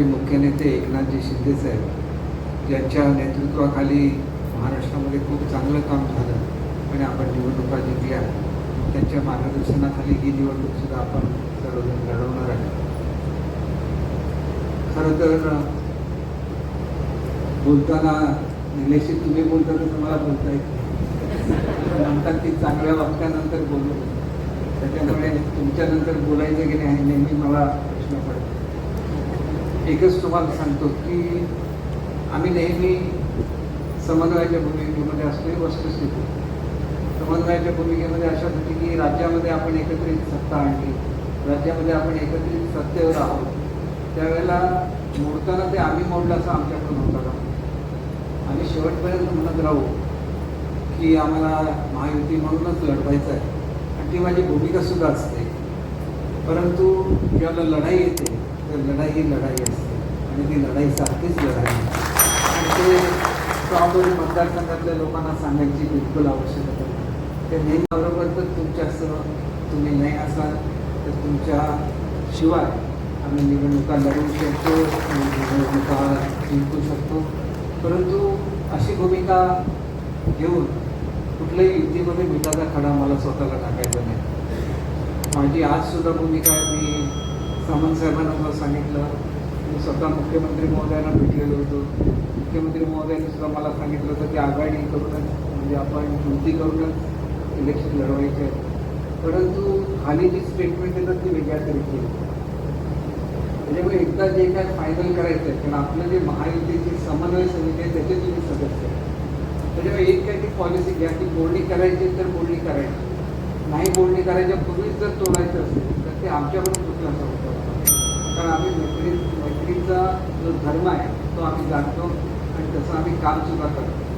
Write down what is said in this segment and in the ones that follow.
आमचे मुख्य नेते एकनाथजी शिंदे साहेब ज्यांच्या नेतृत्वाखाली महाराष्ट्रामध्ये खूप चांगलं काम झालं आणि आपण निवडणुका जिंकल्या त्यांच्या मार्गदर्शनाखाली ही निवडणूकसुद्धा आपण सर्वजण लढवणार आहे. खरं तर बोलताना निलेशी तुम्ही बोलता तर तुम्हाला बोलता येत नाही. म्हणतात की चांगल्या वाक्यानंतर बोलू. त्याच्यामुळे तुमच्यानंतर बोलायचं की नाही नेहमी मला प्रश्न पडतो. एकच तुम्हाला सांगतो की आम्ही नेहमी समन्वयाच्या भूमिकेमध्ये असतो वस्तुस्थिती समन्वयाच्या भूमिकेमध्ये अशा होती की राज्यामध्ये आपण एकत्रित सत्ता आणली. राज्यामध्ये आपण एकत्रित सत्तेवर आहोत. त्यावेळेला मोडताना ते आम्ही मोडलं असं आमच्याकडून होतं का? आम्ही शेवटपर्यंत म्हणत राहू की आम्हाला महायुती म्हणूनच लढवायचं आहे. आणि ती माझी भूमिका सुद्धा असते. परंतु ज्याला लढाई येते तर लढाई ही लढाई असते. आणि ती लढाई सारखीच लढाई आणि ते स्वावलंबी मतदारसंघातल्या लोकांना सांगायची बिलकुल आवश्यकता नाही. ते नेहमी बरोबर तर तुमच्यासह तुम्ही नाही असाल तर तुमच्या शिवाय आम्ही निवडणुका लढवू शकतो निवडणुका जिंकू शकतो. परंतु अशी भूमिका घेऊन कुठल्याही युतीमध्ये मिठाचा खडा मला स्वतःला टाकायचा नाही. माझी आजसुद्धा भूमिका मी सामंत साहेबांना मला सांगितलं. मी स्वतः मुख्यमंत्री महोदयांना भेटलेलो होतो. मुख्यमंत्री महोदयांनी सुद्धा मला सांगितलं होतं की आघाडी करूनच म्हणजे आपण युती करूनच इलेक्शन लढवायचे आहे परंतु खाली जी स्टेटमेंट येतात ती वेगळ्या तरीके म्हणजे त्याच्यामुळे एकदा जे काय फायनल करायचं आहे कारण आपलं जे महायुतीची समन्वय समिती आहे त्याचे तुम्ही सदस्य त्याच्यामुळे म्हणजे एक काय ती पॉलिसी घ्या की बोलणी करायची तर बोलणी करायची. नाही बोलणी करायच्या पूर्वीच जर तोडायचं असेल तर ते आमच्याकडून चुकलं असं होतं. कारण आम्ही मैत्री मैत्रीचा जो धर्म आहे तो आम्ही जाणतो आणि तसं आम्ही काम सुद्धा करतो.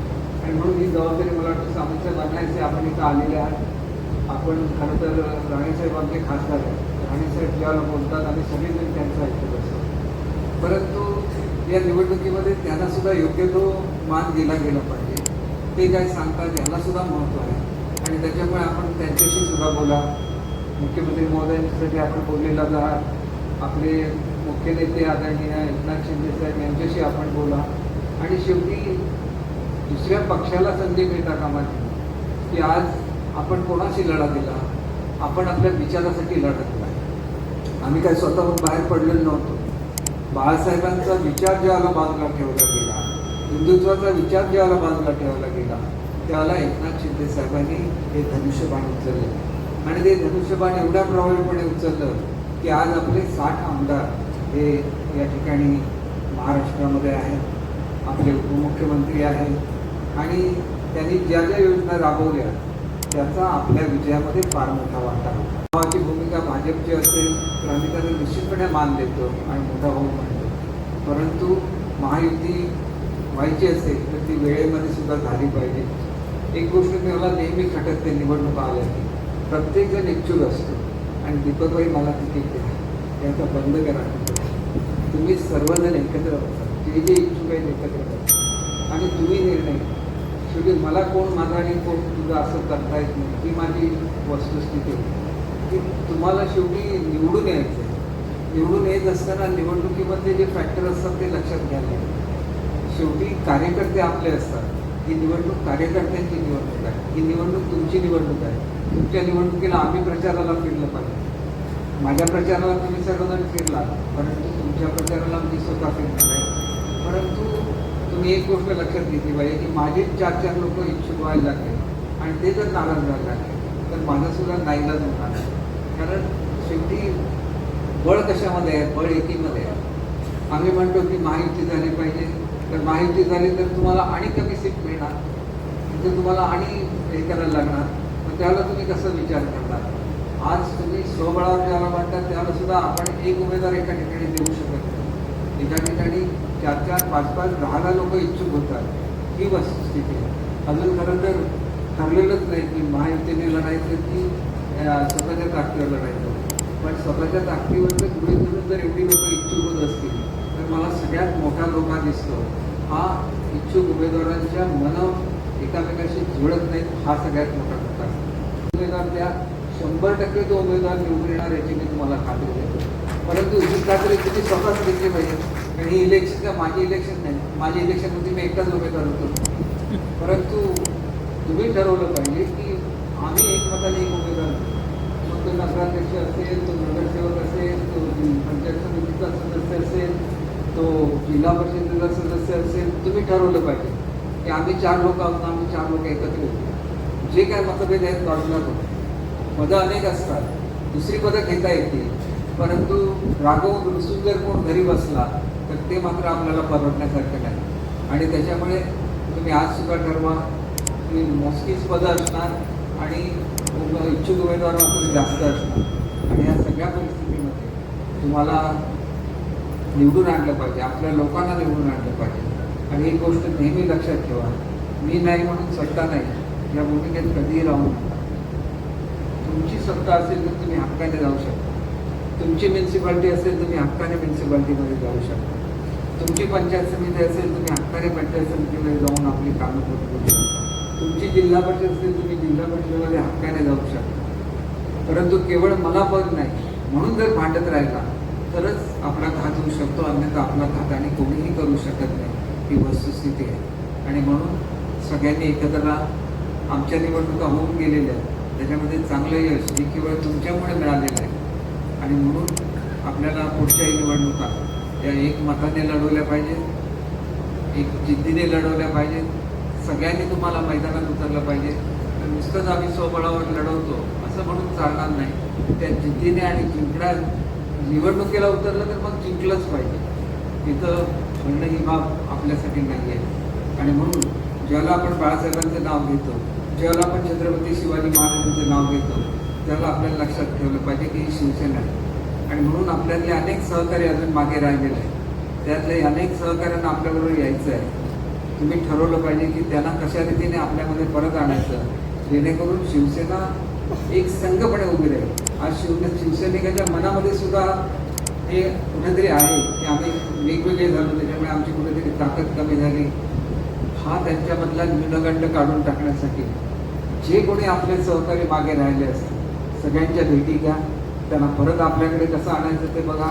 आणि म्हणून ही जबाबदारी मला वाटतं सामंतसाहेब बनायचे आपण इथं आलेले आहात. आपण खरं तर राणेसाहेब आमचे खासदार आहेत. राणेसाहेब ज्यावेळेला बोलतात आम्ही सगळेजण त्यांचं ऐकत असतो. परंतु या निवडणुकीमध्ये त्यांना सुद्धा योग्य तो मान दिला गेला पाहिजे. ते काय सांगतात याला सुद्धा महत्त्व आहे. आणि त्याच्यामुळे आपण त्यांच्याशी सुद्धा बोला. मुख्यमंत्री महोदयांसाठी आपण बोललेला आहात आपले मुख्य नेते आदरणीय एकनाथ शिंदे साहेब यांच्याशी आपण बोला. आणि शेवटी दुसऱ्या पक्षाला संधी मिळता कामा की आज आपण कोणाशी लढा दिला? आपण आपल्या विचारासाठी लढा दिला आम्ही काय स्वतःहून बाहेर पडलेलो नव्हतो. बाळासाहेबांचा विचार ज्याला बाजूला ठेवला गेला हिंदुत्वाचा विचार ज्याला बाजूला ठेवला गेला त्याला एकनाथ शिंदे साहेबांनी हे धनुष्यबाण उचललं. आणि ते धनुष्यबाण एवढ्या प्रभावीपणे उचललं की आज आपले साठ आमदार हे या ठिकाणी महाराष्ट्रामध्ये आहेत. आपले उपमुख्यमंत्री आहेत. आणि त्यांनी ज्या ज्या योजना राबवल्या त्याचा आपल्या विजयामध्ये फार मोठा वाटा भावाची भूमिका भाजपची असेल तर आम्ही त्यांना निश्चितपणे मान देतो आणि मोठा भाऊ म्हणतो. परंतु महायुती व्हायची असेल तर ती वेळेमध्ये सुद्धा झाली पाहिजे. एक गोष्ट मी मला नेहमी खटकते निवडणुका आल्या की प्रत्येकजण इच्छुक असतो. आणि दीपकबाई मला तिकीट द्या याचा बंद करा. तुम्ही सर्वजण एकत्र बसा. जे जे इच्छुक आहेत एकत्र बसा. आणि तुम्ही निर्णय शेवटी मला कोण माझा आणि कोण तुझं असं करता येत नाही. ही माझी वस्तुस्थिती की तुम्हाला शेवटी निवडून यायचं आहे निवडून येत असताना निवडणुकीमध्ये जे फॅक्टर असतात ते लक्षात घ्यायला शेवटी कार्यकर्ते आपले असतात. ही निवडणूक कार्यकर्त्यांची निवडणूक आहे. ही निवडणूक तुमची निवडणूक आहे. तुमच्या निवडणुकीला आम्ही प्रचाराला फिरलं पाहिजे. माझ्या प्रचाराला तुम्ही सर्वजण फिरला परंतु तुमच्या प्रचाराला मी स्वतः फिरणार आहे. परंतु तुम्ही एक गोष्ट लक्षात घेतली पाहिजे की माझे चार चार लोक इच्छुक व्हायला लागले आणि ते जर नाराज झाले लागले तर माझं सुद्धा नाईलाज होणार आहे. कारण शेवटी बळ कशामध्ये आहे? बळ एकीमध्ये आहे. आम्ही म्हणतो की महायुती झाली पाहिजे. तर महायुती झाली तर तुम्हाला आणि कमी सीट मिळणार. तिथे तुम्हाला आणि हे करायला लागणार. मग त्याला तुम्ही कसं विचार करणार? आज तुम्ही स्वबळावर ज्याला म्हणतात त्याला सुद्धा आपण एक उमेदवार एका ठिकाणी देऊ शकत नाही. एका ठिकाणी चार चार पाच पाच दहा लोक इच्छुक होतात. ही वस्तुस्थिती आहे. अजून खरं तर ठरलेलंच नाही की महायुतीने लढायचं की स्वतःच्या ताकदीवर लढायचं. पण स्वतःच्या ताकदीवर तर गृहित धरून जर एवढी लोक इच्छुक होत असतील मला सगळ्यात मोठा धोका दिसतो. हा इच्छुक उमेदवारांच्या मन एकामेकाशी जुळत नाहीत हा सगळ्यात मोठा धोका उमेदवार त्या शंभर टक्के तो उमेदवार निवडून येणार याची मी तुम्हाला खात्री देतो परंतु ही खात्री तुम्ही स्वतःच घेतली पाहिजे. आणि ही इलेक्शन का माझी इलेक्शन नाही माझी इलेक्शनमध्ये मी एकटाच उमेदवार होतो. परंतु तुम्ही ठरवलं पाहिजे की आम्ही एकमताने एक उमेदवार मग तो नगराध्यक्ष असेल तो नगरसेवक असेल तो पंचायत समितीचा सदस्य असेल तो जिल्हा परिषदेचा सदस्य असेल तुम्ही ठरवलं पाहिजे की आम्ही चार लोक आहोत आम्ही चार लोक एकत्र होतो जे काय मतभेद आहेत बाजूला करू पदं अनेक असतात. दुसरी पदं घेता येतील. परंतु रागवून रुसून जर कोण घरी बसला तर ते मात्र आपल्याला परवडण्यासारखं नाही. आणि त्याच्यामुळे तुम्ही आज सुद्धा ठरवा की मोजकीच पदं असणार आणि इच्छुक उमेदवार मात्र जास्त असणार. आणि या सगळ्या परिस्थितीमध्ये तुम्हाला निवडून आणलं पाहिजे आपल्या लोकांना निवडून आणलं पाहिजे. आणि ही गोष्ट नेहमी लक्षात ठेवा मी नाही म्हणून सत्ता नाही या भूमिकेत कधीही राहू नका. तुमची सत्ता असेल तर तुम्ही हक्काने जाऊ शकता. तुमची म्युन्सिपाल्टी असेल तुम्ही हक्काने म्युन्सिपाल्टीमध्ये जाऊ शकता. तुमची पंचायत समिती असेल तुम्ही हक्काने पंचायत समितीमध्ये जाऊन आपली कामं करू शकता. तुमची जिल्हा परिषद असेल तुम्ही जिल्हा परिषदेमध्ये हक्काने जाऊ शकता. परंतु केवळ मला पद नाही म्हणून जर भांडत राहिला तरच आपला घात होऊ शकतो अन्यथा आपला घात आणि कोणीही करू शकत नाही. ही वस्तुस्थिती आहे. आणि म्हणून सगळ्यांनी एकत्र आमच्या निवडणुका होऊन गेलेल्या आहेत. त्याच्यामध्ये चांगलं यश हे केवळ तुमच्यामुळे मिळालेलं आहे. आणि म्हणून आपल्याला पुढच्याही निवडणुका या एक मताने लढवल्या पाहिजेत एक जिद्दीने लढवल्या पाहिजेत. सगळ्यांनी तुम्हाला मैदानात उतरलं पाहिजे. तर नुसतंच आम्ही स्वबळावर लढवतो असं म्हणून चालणार नाही. त्या जिद्दीने आणि जिंकण्या निवडणुकीला उतरलं तर मग जिंकलंच पाहिजे. तिथं म्हणणं ही बाब आपल्यासाठी नाही आहे. आणि म्हणून ज्याला आपण बाळासाहेबांचं नाव घेतो ज्याला आपण छत्रपती शिवाजी महाराजांचं नाव घेतो त्याला आपल्याला लक्षात ठेवलं पाहिजे की ही शिवसेना आहे. आणि म्हणून आपल्यातले अनेक सहकारी अजून मागे राहिलेले आहेत. त्यातले अनेक सहकाऱ्यांना आपल्याबरोबर यायचं आहे. तुम्ही ठरवलं पाहिजे की त्यांना कशा रीतीने आपल्यामध्ये परत आणायचं जेणेकरून शिवसेना एक संघपणे उभी राहील. आज शिव शिवसैनिकाच्या मनामध्ये सुद्धा हे कुठेतरी आहे की आम्ही वेगवेगळे झालो त्याच्यामुळे आमची कुठेतरी ताकद कमी झाली. हा त्यांच्यामधला न्यूनगंड काढून टाकण्यासाठी जे कोणी आपले सहकारी मागे राहिले असतील सगळ्यांच्या भेटी घ्या. त्यांना परत आपल्याकडे कसं आणायचं ते बघा.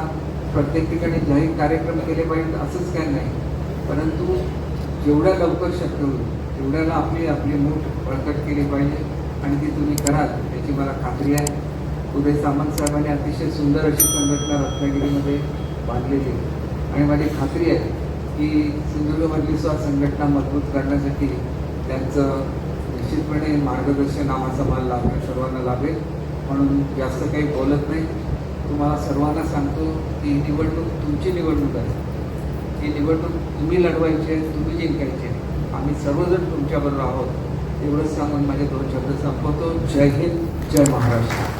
प्रत्येक ठिकाणी जाहीर कार्यक्रम केले पाहिजेत असंच काय नाही. परंतु जेवढ्या लवकर शक्य होईल तेवढ्याला आपली आपली मूठ बळकट केली पाहिजे. आणि ती तुम्ही कराल याची मला खात्री आहे. उदय सामंत साहेबांनी अतिशय सुंदर अशी संघटना रत्नागिरीमध्ये बांधलेली आहे. आणि माझी खात्री आहे की सिंधुदुर्गमधली सुद्धा संघटना मजबूत करण्यासाठी त्यांचं निश्चितपणे मार्गदर्शन नावाचा माल लाभेल सर्वांना लाभेल म्हणून जास्त काही बोलत नाही. तुम्हाला सर्वांना सांगतो की ही निवडणूक तुमची निवडणूक आहे. ही निवडणूक तुम्ही लढवायची आहे तुम्ही जिंकायची आहे. आम्ही सर्वजण तुमच्याबरोबर आहोत. एवढंच सांगून माझे दोन शब्द संपवतो. जय हिंद जय महाराष्ट्र.